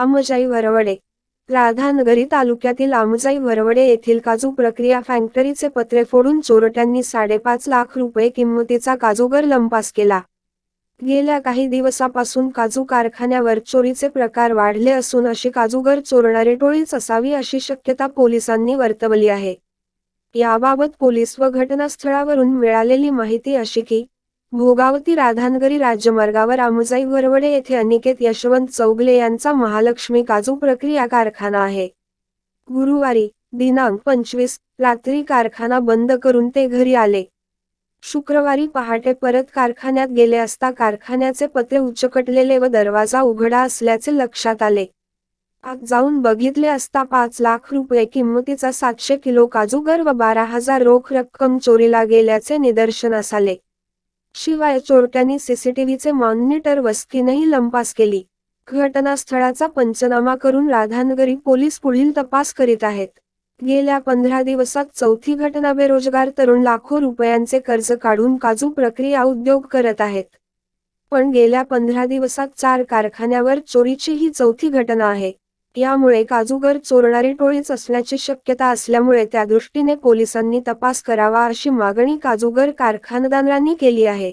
आमजाई वरवडे. राधानगरी तालुक्यातील आमजाई वरवडे येथील काजू प्रक्रिया फॅक्टरीचे पत्रे फोडून चोरट्यांनी साडेपाच लाख रुपये किंमतीचा काजूगर लंपास केला. गेल्या काही दिवसापासून काजू कारखान्यावर चोरीचे प्रकार वाढले असून अशी काजूगर चोरणारी टोळीच असावी अशी शक्यता पोलिसांनी वर्तवली आहे. याबाबत पोलीस व घटनास्थळावरून मिळालेली माहिती अशी की भोगावती राधानगरी राज्यमार्गावर आमुजाई वरवडे येथे अनिकेत यशवंत चौगले यांचा महालक्ष्मी काजू प्रक्रिया कारखाना आहे. गुरुवारी दिनांक पंचवीस रात्री कारखाना बंद करून ते घरी आले. शुक्रवारी पहाटे परत कारखान्यात गेले असता कारखान्याचे पत्रे उच्चकटलेले व दरवाजा उघडा असल्याचे लक्षात आले. आत जाऊन बघितले असता पाच लाख रुपये किंमतीचा सातशे किलो काजूगर व बारा हजार रोख रक्कम चोरीला गेल्याचे निदर्शनास आले. शिवाय चोरट्यांनी सीसीटीव्हीचे मॉनिटर वस्तीनेही लंपास केली. घटनास्थळाचा पंचनामा करून राधानगरी पोलीस पुढील तपास करीत आहेत. गेल्या पंधरा दिवसात चौथी घटना बेरोजगार तरुण लाखो रुपयांचे कर्ज काढून काजू प्रक्रिया उद्योग करत आहेत. पण गेल्या पंधरा दिवसात चार कारखान्यावर चोरीची ही चौथी घटना आहे. यामुळे काजूगर चोरणारी टोळीच असण्याची शक्यता असल्यामुळे त्या दृष्टीने पोलिसांनी तपास करावा अशी मागणी काजूगर कारखानदारांनी केली आहे.